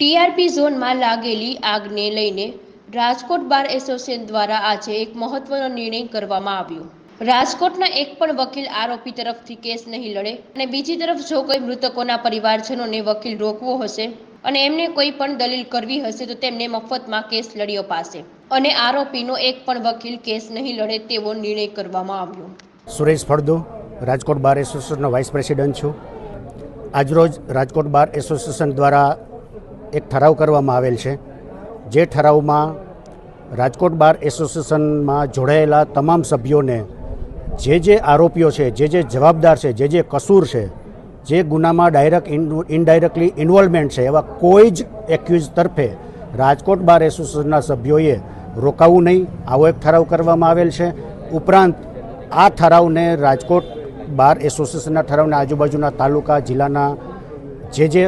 TRP ઝોનમાં લાગેલી આગને લઈને રાજકોટ બાર એસોસિએશન દ્વારા આજે એક મહત્વનો નિર્ણય કરવામાં આવ્યો. રાજકોટના એક પણ વકીલ આરોપી તરફથી કેસ નહીં લડે અને બીજી તરફ જો કોઈ મૃતકોના પરિવારજનોને વકીલ રોકવો હશે અને એમને કોઈ પણ દલીલ કરવી હશે તો તેમને મફતમાં કેસ લડી અપાશે. અને આરોપીનો એક પણ વકીલ કેસ નહીં લડે તેવો નિર્ણય કરવામાં આવ્યો. સુરેશ ફળદુ, રાજકોટ બાર એસોસિએશનનો વાઇસ પ્રેસિડન્ટ છું. આજરોજ રાજકોટ બાર એસોસિએશન દ્વારા એક ઠરાવ કરવામાં આવેલ છે. જે ઠરાવમાં રાજકોટ બાર એસોસિએશનમાં જોડાયેલા તમામ સભ્યોને જે જે આરોપીઓ છે, જે જે જવાબદાર છે, જે જે કસૂર છે, જે ગુનામાં ડાયરેક્ટ ઇનડાયરેક્ટલી ઇન્વોલ્વમેન્ટ છે, એવા કોઈ જ એક્યુઝ તરફે રાજકોટ બાર એસોસિએશનના સભ્યોએ રોકાવું નહીં. આવો એક ઠરાવ કરવામાં આવેલ છે. ઉપરાંત આ ઠરાવને રાજકોટ બાર એસોસિએશનના ઠરાવને આજુબાજુના તાલુકા, જિલ્લાના જે જે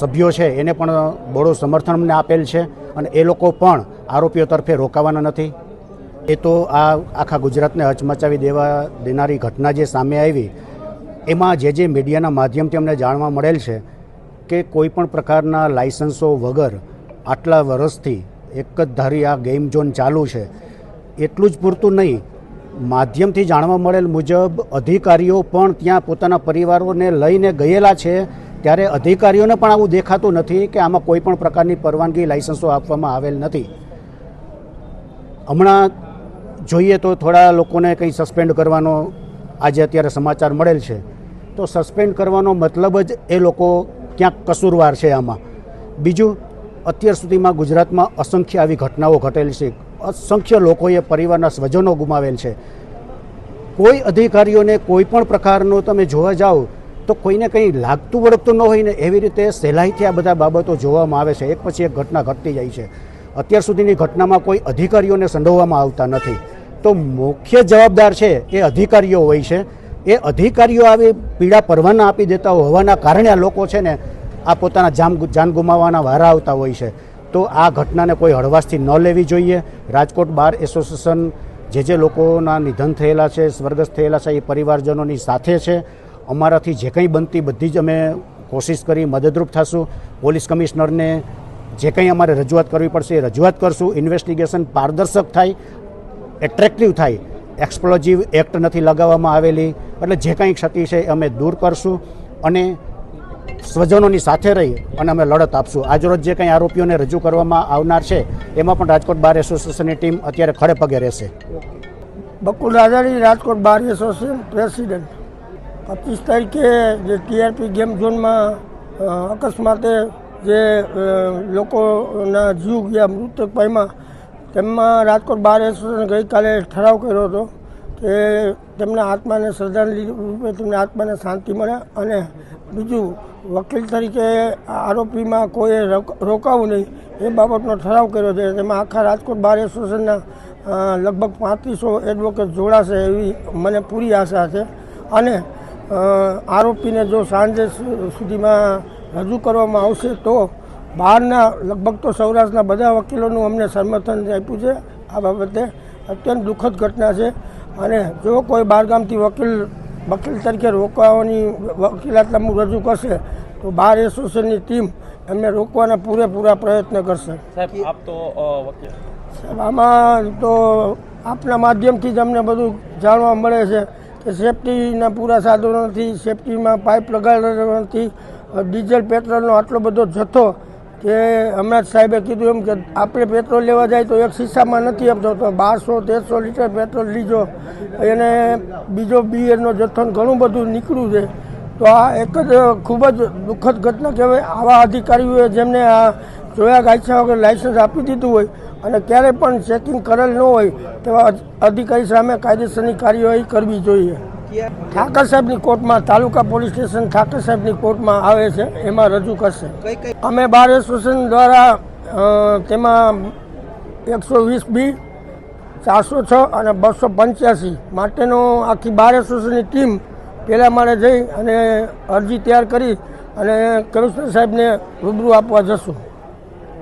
સભ્યો છે એને પણ બહોળું સમર્થન અમને આપેલ છે અને એ લોકો પણ આરોપીઓ તરફે રોકાવાના નથી. એ તો આ આખા ગુજરાતને હચમચાવી દેવા, દેનારી ઘટના જે સામે આવી, એમાં જે જે મીડિયાના માધ્યમથી અમને જાણવા મળેલ છે કે કોઈ પણ પ્રકારના લાયસન્સો વગર આટલા વર્ષથી એક જ ધારી આ ગેમ ઝોન ચાલુ છે, એટલું જ પૂરતું નહીં. માધ્યમથી જાણવા મળેલ મુજબ અધિકારીઓ પણ ત્યાં પોતાના પરિવારોને લઈને ગયેલા છે ત્યારે અધિકારીઓને પણ આવું દેખાતું નથી કે આમાં કોઈ પણ પ્રકારની પરવાનગી લાઇસન્સો આપવામાં આવેલ નથી. હમણાં જોઈએ તો થોડા લોકોને કંઈ સસ્પેન્ડ કરવાનો આજે અત્યારે સમાચાર મળેલ છે. તો સસ્પેન્ડ કરવાનો મતલબ જ એ લોકો ક્યાંક કસૂરવાર છે આમાં. બીજું, અત્યાર સુધીમાં ગુજરાતમાં અસંખ્ય આવી ઘટનાઓ ઘટેલી છે. અસંખ્ય લોકોએ પરિવારના સ્વજનો ગુમાવેલ છે. કોઈ અધિકારીઓને કોઈ પણ પ્રકારનો તમે જોવા જાઓ તો કોઈને કંઈ લાગતું વળગતું ન હોય ને એવી રીતે સહેલાઈથી આ બધા બાબતો જોવામાં આવે છે. એક પછી એક ઘટના ઘટતી જાય છે. અત્યાર સુધીની ઘટનામાં કોઈ અધિકારીઓને સંડોવવામાં આવતા નથી. તો મુખ્ય જવાબદાર છે એ અધિકારીઓ હોય છે. એ અધિકારીઓ આવી પીડા પરવાના આપી દેતા હોવાના કારણે આ લોકો છે ને આ પોતાના જામ જાન ગુમાવવાના વારા આવતા હોય છે. તો આ ઘટનાને કોઈ હળવાશથી ન લેવી જોઈએ. રાજકોટ બાર એસોસિએશન જે જે લોકોના નિધન થયેલા છે, સ્વર્ગસ્થ થયેલા છે, એ પરિવારજનોની સાથે છે. અમારાથી જે કંઈ બનતી બધી જ અમે કોશિશ કરી, મદદરૂપ થશું. પોલીસ કમિશનરને જે કંઈ અમારે રજૂઆત કરવી પડશે એ રજૂઆત કરશું. ઇન્વેસ્ટિગેશન પારદર્શક થાય એટ્રેક્ટિવ થાય. એક્સપ્લોઝિવ એક્ટ નથી લગાવવામાં આવેલી. એટલે જે કંઈ ક્ષતિ છે એ અમે દૂર કરશું અને સ્વજનોની સાથે રહી અને અમે લડત આપશું. આજરોજ જે કંઈ આરોપીઓને રજૂ કરવામાં આવનાર છે, એમાં પણ રાજકોટ બાર એસોસિએશનની ટીમ અત્યારે ખડે પગે રહેશે. Bakul Rajani Rajkot bar association president. પચીસ તારીખે જે ટીઆરપી ગેમ ઝોનમાં અકસ્માતે જે લોકોના જીવ ગયા મૃતક પામ્યા તેમાં રાજકોટ બાર એસોસિએશન ગઈકાલે ઠરાવ કર્યો હતો કે તેમના આત્માને શ્રદ્ધાંજલિ રૂપે તેમના આત્માને શાંતિ મળે અને બીજું, વકીલ તરીકે આરોપીમાં કોઈએ રોકાવું નહીં, એ બાબતનો ઠરાવ કર્યો છે. તેમાં આખા રાજકોટ બાર એસોસિએશનના લગભગ પાંત્રીસો એડવોકેટ જોડાશે એવી મને પૂરી આશા છે. અને આરોપીને જો સાંજે સુધીમાં રજૂ કરવામાં આવશે તો બહારના લગભગ તો સૌરાષ્ટ્રના બધા વકીલોનું અમને સમર્થન આપ્યું છે. આ બાબતે અત્યંત દુઃખદ ઘટના છે. અને જો કોઈ બહારગામથી વકીલ વકીલ તરીકે રોકવાની વકીલાતનામું રજૂ કરશે તો બાર એસોસિએશનની ટીમ એમને રોકવાના પૂરેપૂરા પ્રયત્ન કરશે. સાહેબ આપ તો સાહેબ, આમાં તો આપના માધ્યમથી જ અમને બધું જાણવા મળે છે. સેફટીના પૂરા સાધનો નથી, સેફટીમાં પાઇપ લગાડેલો નથી ડીઝલ, પેટ્રોલનો આટલો બધો જથ્થો કે હમણાં જ સાહેબે કીધું એમ કે આપણે પેટ્રોલ લેવા જાય તો એક શીશામાં નથી આપતો, તો બારસો, તેરસો લીટર પેટ્રોલ લીધો એને બીજો બિયરનો જથ્થો ઘણું બધું નીકળ્યું છે. તો આ એક જ ખૂબ જ દુઃખદ ઘટના કહેવાય આવા અધિકારીઓએ જેમને આ જોયા ગાયછા વગર લાઇસન્સ આપી દીધું હોય અને ક્યારેય પણ ચેકિંગ કરેલ ન હોય તેવા અધિકારી સામે કાયદેસરની કાર્યવાહી કરવી જોઈએ. ઠાકર સાહેબની કોર્ટમાં તાલુકા પોલીસ સ્ટેશન ઠાકર સાહેબની કોર્ટમાં આવે છે એમાં રજૂ કરશે. અમે બાર એસોસિએશન દ્વારા તેમાં એકસો વીસ બી ચારસો છ અને બસો પંચ્યાસી માટેનો આખી બાર એસોસિએશનની ટીમ પહેલા માળે જઈ અને અરજી તૈયાર કરી અને કમિશનર સાહેબને રૂબરૂ આપવા જશું.